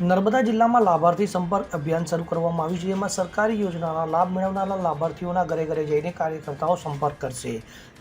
નર્મદા જિલ્લામાં લાભાર્થી સંપર્ક અભિયાન શરૂ કરવામાં આવ્યું છે, જેમાં સરકારી યોજનાના લાભ મેળવનારા લાભાર્થીઓના ઘરે ઘરે જઈને કાર્યકર્તાઓ સંપર્ક કરશે.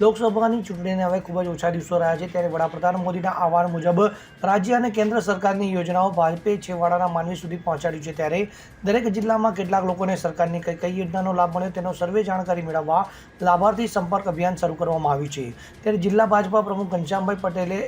લોકસભાની ચૂંટણીને હવે ખૂબ જ ઓછા દિવસો રહ્યા છે, ત્યારે વડાપ્રધાન મોદીના આહવાન મુજબ રાજ્ય અને કેન્દ્ર સરકારની યોજનાઓ ભાજપે છેવાડાના માનવી સુધી પહોંચાડ્યું છે, ત્યારે દરેક જિલ્લામાં કેટલાક લોકોને સરકારની કઈ કઈ યોજનાનો લાભ મળ્યો તેનો સર્વે જાણકારી મેળવવા લાભાર્થી સંપર્ક અભિયાન શરૂ કરવામાં આવ્યું છે. ત્યારે જિલ્લા ભાજપા પ્રમુખ ઘનશ્યામભાઈ પટેલે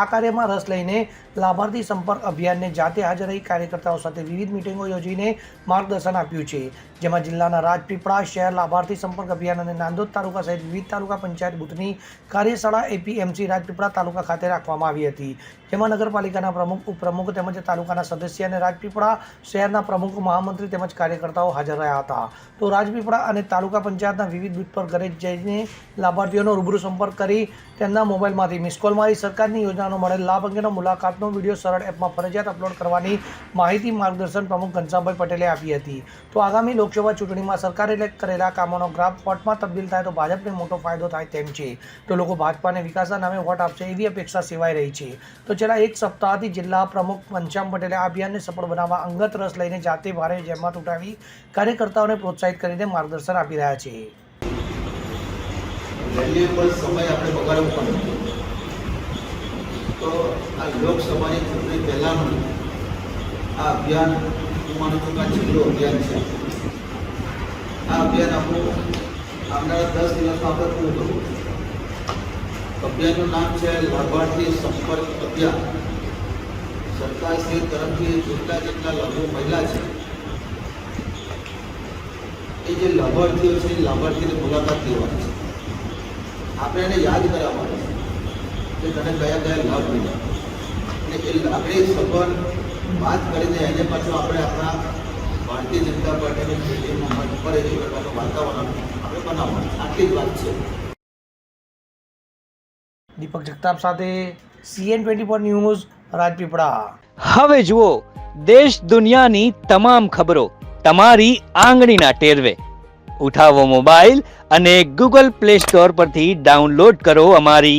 આ કાર્યમાં રસ લઈને લાભાર્થી સંપર્ક અભિયાનને જાતે હાજર રહી કાર્યકર્તાઓ સાથે વિવિધ મિટિંગો યોજીને માર્ગદર્શન આપ્યું છે, જેમાં જિલ્લાના રાજપીપળા શહેર લાભાર્થી સંપર્ક અભિયાન અને નાંદોદ તાલુકા સહિત વિવિધ તાલુકા પંચાયત બુથની કાર્યશાળા એપીએમસી રાજપીપળા તાલુકા ખાતે રાખવામાં આવી હતી. જેમાં નગરપાલિકાના પ્રમુખ, ઉપપ્રમુખ તેમજ તાલુકાના સદસ્ય અને રાજપીપળા શહેરના પ્રમુખ, મહામંત્રી તેમજ કાર્યકર્તાઓ હાજર રહ્યા હતા. તો રાજપીપળા અને તાલુકા પંચાયતના વિવિધ બૂથ પર ઘરે જઈને લાભાર્થીઓનો રૂબરૂ સંપર્ક કરી તેમના મોબાઈલમાંથી મિસકોલ મારી સરકારની યોજનાનો મળેલ લાભ અંગેનો મુલાકાતનો વીડિયો સરળ એપમાં ફરજિયાત અપલોડ કરવાની માહિતી માર્ગદર્શન પ્રમુખ ઘનશ્યામભાઈ પટેલે આપી હતી. તો આગામી લોકસભા ચૂંટણીમાં સરકારે કરેલા કામોનો ગ્રાફ વોટમાં તબદીલ થાય તો ભાજપને મોટો ફાયદો થાય તેમ છે. તો લોકો ભાજપાને વિકાસના નામે વોટ આપશે એવી અપેક્ષા સેવાઈ રહી છે. તો છેલ્લા એક સપ્તાહથી જિલ્લા પ્રમુખ ઘનશ્યામ પટેલે આ અભિયાનને સફળ બનાવવા અંગત રસ લઈને જાતે ભારે જહેમત ઉઠાવી કાર્યકર્તાઓને પ્રોત્સાહિત કરીને માર્ગદર્શન આપી રહ્યા છે. વેલ્યુએબલ સમય આપણે બગાડવો પણ. તો આ લોકસભાની ચૂંટણી પહેલાંનું આ અભિયાન, હું માનું છું કે આ છેલ્લું અભિયાન છે. આ અભિયાન આપણું આવનારા દસ દિવસમાં આપણે પૂરું કરવું અભિયાનનું નામ છે લાભાર્થી સંપર્ક અભિયાન. સરકારશ્રી તરફથી જેટલા જેટલા લઘુ મહિલા છે, એ જે લાભાર્થીઓ છે એ લાભાર્થીની મુલાકાત લેવાની છે. આપણે એને યાદ કરાવવાનું કે તને કયા કયા લાભ મળ્યા? અને એ આપણે સફળ વાત કરીને એને પાછું આપણે આપણા ભારતીય જનતા પાર્ટીની મીટિંગમાં મત પડે એ પ્રકારનું વાતાવરણ આપણે બનાવવાનું આટલી જ વાત છે. દીપક જગતાપ સાથે CN twenty four news Rajpipla. હવે જુઓ દેશ દુનિયાની તમામ ખબરો તમારી આંગળીના ટેરવે. ઉઠાવો મોબાઈલ અને ગૂગલ પ્લે સ્ટોર પરથી ડાઉનલોડ કરો અમારી